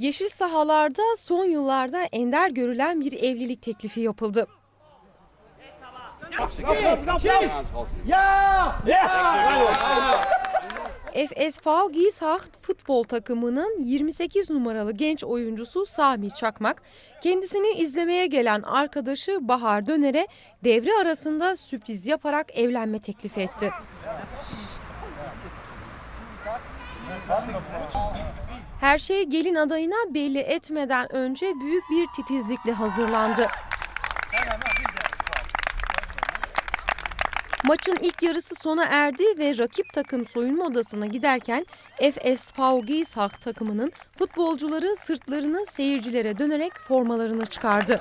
Yeşil sahalarda son yıllarda ender görülen bir evlilik teklifi yapıldı. FSV Gieshacht futbol takımının 28 numaralı genç oyuncusu Sami Çakmak, kendisini izlemeye gelen arkadaşı Bahar Döner'e devre arasında sürpriz yaparak evlenme teklifi etti. Her şey gelin adayına belli etmeden önce büyük bir titizlikle hazırlandı. Maçın ilk yarısı sona erdi ve rakip takım soyunma odasına giderken FSV Gieshach takımının futbolcuları sırtlarını seyircilere dönerek formalarını çıkardı.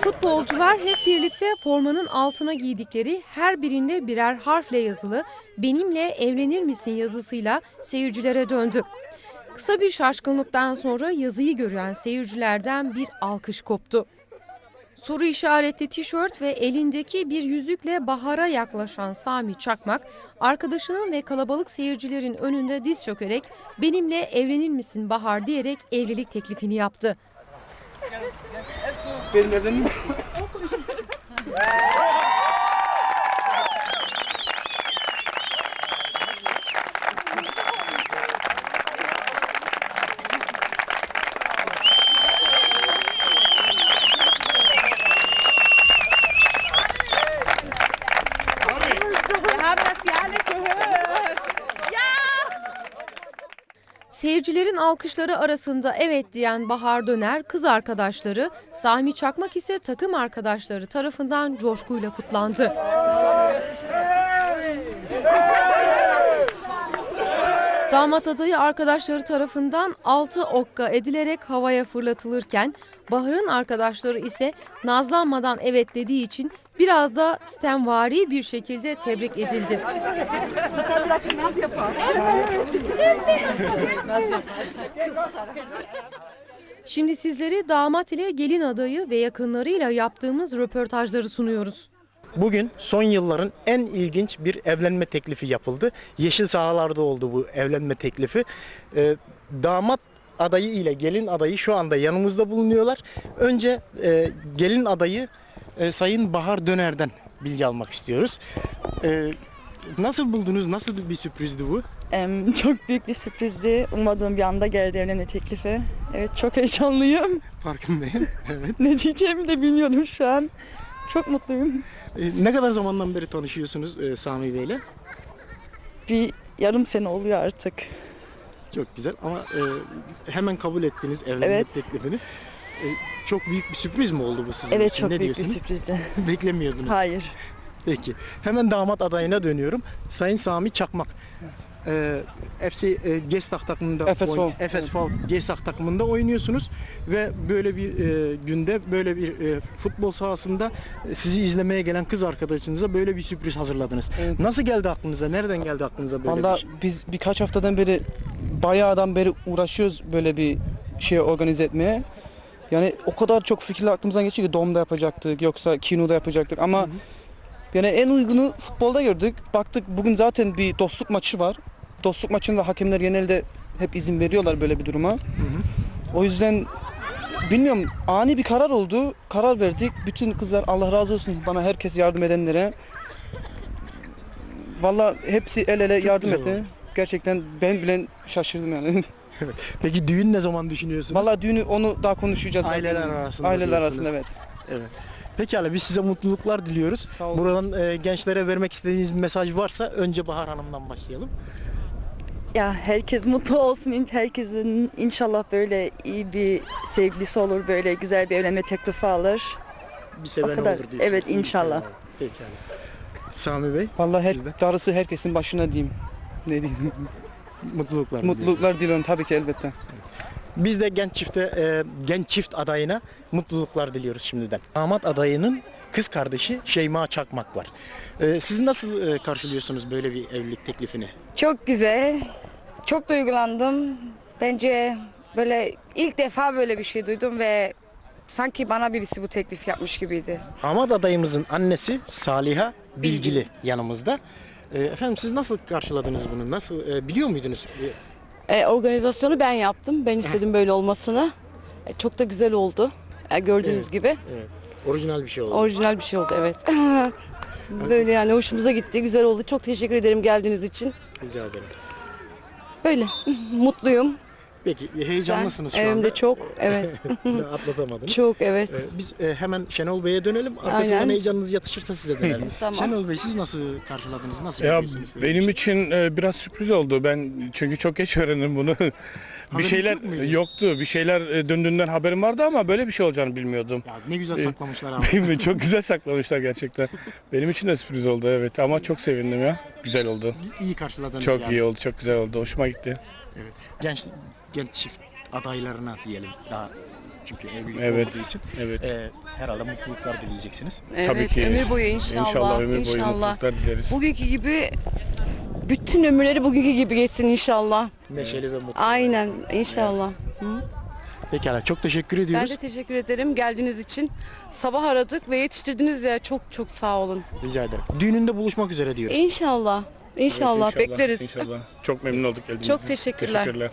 Futbolcular hep birlikte formanın altına giydikleri her birinde birer harfle yazılı benimle evlenir misin yazısıyla seyircilere döndü. Kısa bir şaşkınlıktan sonra yazıyı gören seyircilerden bir alkış koptu. Soru işaretli tişört ve elindeki bir yüzükle Bahar'a yaklaşan Sami Çakmak, arkadaşının ve kalabalık seyircilerin önünde diz çökerek benimle evlenir misin Bahar diyerek evlilik teklifini yaptı. Benim evlenim. Wir Seyircilerin alkışları arasında evet diyen Bahar Döner, kız arkadaşları, Sami Çakmak ise takım arkadaşları tarafından coşkuyla kutlandı. Damat adayı arkadaşları tarafından altı okka edilerek havaya fırlatılırken Bahar'ın arkadaşları ise nazlanmadan evet dediği için biraz da stemvari bir şekilde tebrik edildi. Şimdi sizlere damat ile gelin adayı ve yakınlarıyla yaptığımız röportajları sunuyoruz. Bugün son yılların en ilginç bir evlenme teklifi yapıldı. Yeşil sahalarda oldu bu evlenme teklifi. Ee, damat adayı ile gelin adayı şu anda yanımızda bulunuyorlar. Önce e, gelin adayı e, Sayın Bahar Döner'den bilgi almak istiyoruz. Ee, nasıl buldunuz? Nasıl bir sürprizdi bu? Em, çok büyük bir sürprizdi. Ummadığım bir anda geldi evlenme teklifi. Evet çok heyecanlıyım. Farkındayım. evet. Ne diyeceğimi de bilmiyorum şu an. Çok mutluyum. Ee, ne kadar zamandan beri tanışıyorsunuz e, Sami Bey'le? Bir yarım sene oluyor artık. Çok güzel ama e, hemen kabul ettiniz evlenme Evet. teklifini. E, çok büyük bir sürpriz mi oldu bu sizin Evet için? çok ne büyük bir diyorsunuz? sürprizdi. Beklemiyordunuz. Hayır. Peki. Hemen damat adayına dönüyorum. Sayın Sami Çakmak. Ee, FC e, Gestach takımında FSV. oyn- FSV Gestach takımında oynuyorsunuz ve böyle bir e, günde böyle bir e, futbol sahasında sizi izlemeye gelen kız arkadaşınıza böyle bir sürpriz hazırladınız. Evet. Nasıl geldi aklınıza? Nereden geldi aklınıza böyle Valla bir şey? biz birkaç haftadan beri bayağıdan beri uğraşıyoruz böyle bir şey organize etmeye. Yani o kadar çok fikirler aklımızdan geçiyor ki Dom'da yapacaktık yoksa Kino'da yapacaktık ama yani en uygunu futbolda gördük. Baktık bugün zaten bir dostluk maçı var. Dostluk maçında hakemler genelde hep izin veriyorlar böyle bir duruma. O yüzden bilmiyorum ani bir karar oldu. Karar verdik. Bütün kızlar Allah razı olsun bana herkes yardım edenlere. Valla hepsi el ele yardım güzel etti. oldu. Gerçekten ben bile şaşırdım yani. Peki düğün ne zaman düşünüyorsunuz? Valla düğünü onu daha konuşacağız. Aileler arasında Aileler arasında evet. Evet. Pekala biz size mutluluklar diliyoruz. Sağ olun. Buradan e, gençlere vermek istediğiniz bir mesaj varsa önce Bahar Hanım'dan başlayalım. Ya herkes mutlu olsun. İn- Herkesin inşallah böyle iyi bir sevgilisi olur. Böyle güzel bir evlenme teklifi alır. Bir seven O kadar. olur diyorsunuz. Evet, bir inşallah. seven olur. Pekala. Sami Bey Valla her, Sizde? darısı herkesin başına diyeyim. Ne diyeyim? mutluluklar diliyoruz. Mutluluklar diliyorum tabii ki elbette. Biz de genç çifte e, genç çift adayına mutluluklar diliyoruz şimdiden. Damat adayının kız kardeşi Şeyma Çakmak var. E, siz nasıl e, karşılıyorsunuz böyle bir evlilik teklifini? Çok güzel. Çok duygulandım. Bence böyle ilk defa böyle bir şey duydum ve sanki bana birisi bu teklif yapmış gibiydi. Damat adayımızın annesi Saliha Bilgili yanımızda. E, efendim siz nasıl karşıladınız bunu? Nasıl e, biliyor muydunuz? E, E, organizasyonu ben yaptım. Ben istedim böyle olmasını. E, çok da güzel oldu. E, gördüğünüz Evet. gibi. Orijinal bir şey oldu. Orijinal bir şey oldu evet. böyle yani hoşumuza gitti. Güzel oldu. Çok teşekkür ederim geldiğiniz için. Rica ederim. Böyle mutluyum. Peki heyecanlısınız Ben şu anda. evimde çok evet. Atlatamadınız. çok evet. Ee, Biz e, hemen Şenol Bey'e dönelim. Arkasından Aynen. heyecanınız yatışırsa size dönelim. Tamam. Şenol Bey siz nasıl karşıladınız? Nasıl Ya benim şey? için e, biraz sürpriz oldu. Ben çünkü çok geç öğrendim bunu. bir şeyler yok yoktu. Bir şeyler e, döndüğünden haberim vardı ama böyle bir şey olacağını bilmiyordum. Ya ne güzel saklamışlar abi. Çok güzel saklamışlar gerçekten. Benim için de sürpriz oldu evet ama çok sevindim ya. Güzel oldu. iyi karşıladınız Çok yani. iyi oldu, çok güzel oldu. Hoşuma gitti. Evet. Genç genç çift adaylarına diyelim daha çünkü evlilik Evet. olduğu için Evet. e, herhalde mutluluklar dileyeceksiniz. Evet, Tabii ki. ömür boyu inşallah. İnşallah ömür boyu inşallah. mutluluklar dileriz. Bugünkü gibi bütün ömürleri bugünkü gibi geçsin inşallah. Neşeli ve mutlu. Aynen inşallah. Pekala çok teşekkür Ben ediyoruz. de teşekkür ederim geldiğiniz için. Sabah aradık ve yetiştirdiniz ya çok çok sağ olun. Rica ederim. Düğününde buluşmak üzere diyoruz. İnşallah. İnşallah, bekleriz. İnşallah. Çok memnun olduk geldiğiniz Çok teşekkürler. Teşekkürler.